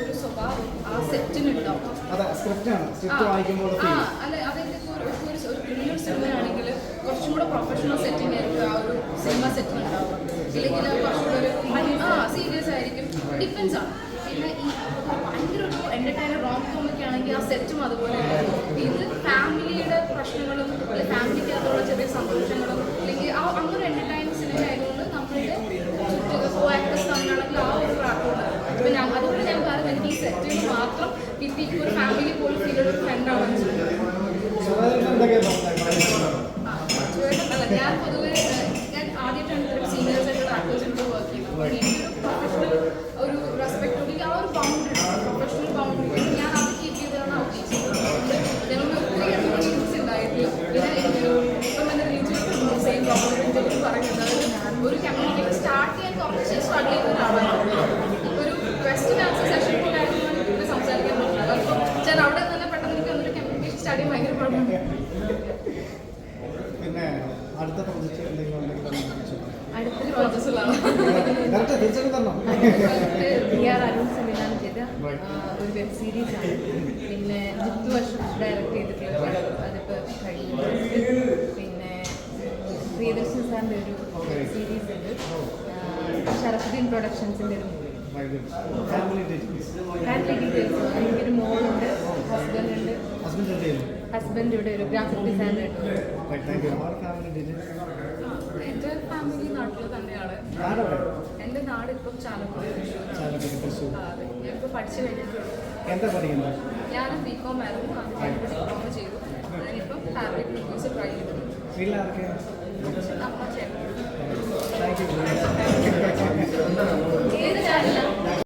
ഒരു സ്വഭാവം. ആ സെറ്റിനുണ്ടാവും അല്ല ഇപ്പോൾ ഒരു സിനിമയാണെങ്കിൽ കുറച്ചും കൂടെ പ്രൊഫഷണൽ സെറ്റിംഗ് ആയിരിക്കും ആ ഒരു സിനിമ സെറ്റിൽ ഉണ്ടാവുക. ഇല്ലെങ്കിൽ കുറച്ചുകൂടെ ഒരു ആ സീരിയസ് ആയിരിക്കും. ഡിപ്പെൻസ് ആണ് പിന്നെ ഈ ഭയങ്കര ഒരു എന്റർടൈനർ റോങ് കോമൊക്കെ ആണെങ്കിൽ ആ സെറ്റും അതുപോലെ ഇത് ഫാമിലിയുടെ പ്രശ്നങ്ങളും ഫാമിലിക്കകത്തുള്ള ചെറിയ സന്തോഷങ്ങളും അല്ലെങ്കിൽ ആ അങ്ങനെ എന്റർടൈൻ സിനിമ ആയതുകൊണ്ട് നമ്മളുടെ കോ ആക്ടേഴ്സ് തമ്മിലാണെങ്കിൽ ആ ഒരു റാക്കോണ്ട് ഇപ്പം ഞാൻ അതുകൊണ്ട് ഞാൻ പറയുന്നത് എനിക്ക് ഈ സെറ്റിൽ കിട്ടി ഒരു ഫാമിലി പോലും ഫീൽ ഒരു ഫ്രണ്ടാണെന്ന് എന്തൊക്കെയാണ് അരുൺ സംവിധാനം ചെയ്ത ആ, ഒരു വെബ് സീരീസ് ആണ്. പിന്നെ ജിത്തു വർഷം ഡയറക്റ്റ് ചെയ്തിട്ടുള്ള അതിപ്പോ കഴിഞ്ഞു പിന്നെ പ്രിയദർശൻ സാറിന്റെ ഒരു സീരീസ് ഉണ്ട്. ശരഫുദ്ദീൻ പ്രൊഡക്ഷൻസിന്റെ ഒരു movie family details family details എനിക്കൊരു മോളുണ്ട് ഹസ്ബൻഡ് ഉണ്ട് ഹസ്ബൻഡ് എന്ത് ചെയ്യുന്നു ഹസ്ബൻഡ് ഇവിടെ ഒരു ഗ്രാഫിക് ഡിസൈനർ എന്റെ ഫാമിലി നാട്ടിൽ തന്നെയാണ്. എന്റെ നാട് ഇപ്പം ചാലക്കുടി ഞാൻ ഇപ്പോൾ പഠിച്ചു കഴിഞ്ഞിട്ടുണ്ട് എന്താ പഠിക്കുന്നത് ഞാൻ ബി കോം ആയിരുന്നു അതിന് ഡിപ്ലോമ ചെയ്തു. ഞാനിപ്പം ഫാബ്രിക് റിവ്യൂസ് ട്രൈ ചെയ്തു. അമ്മ ചേട്ടൻ.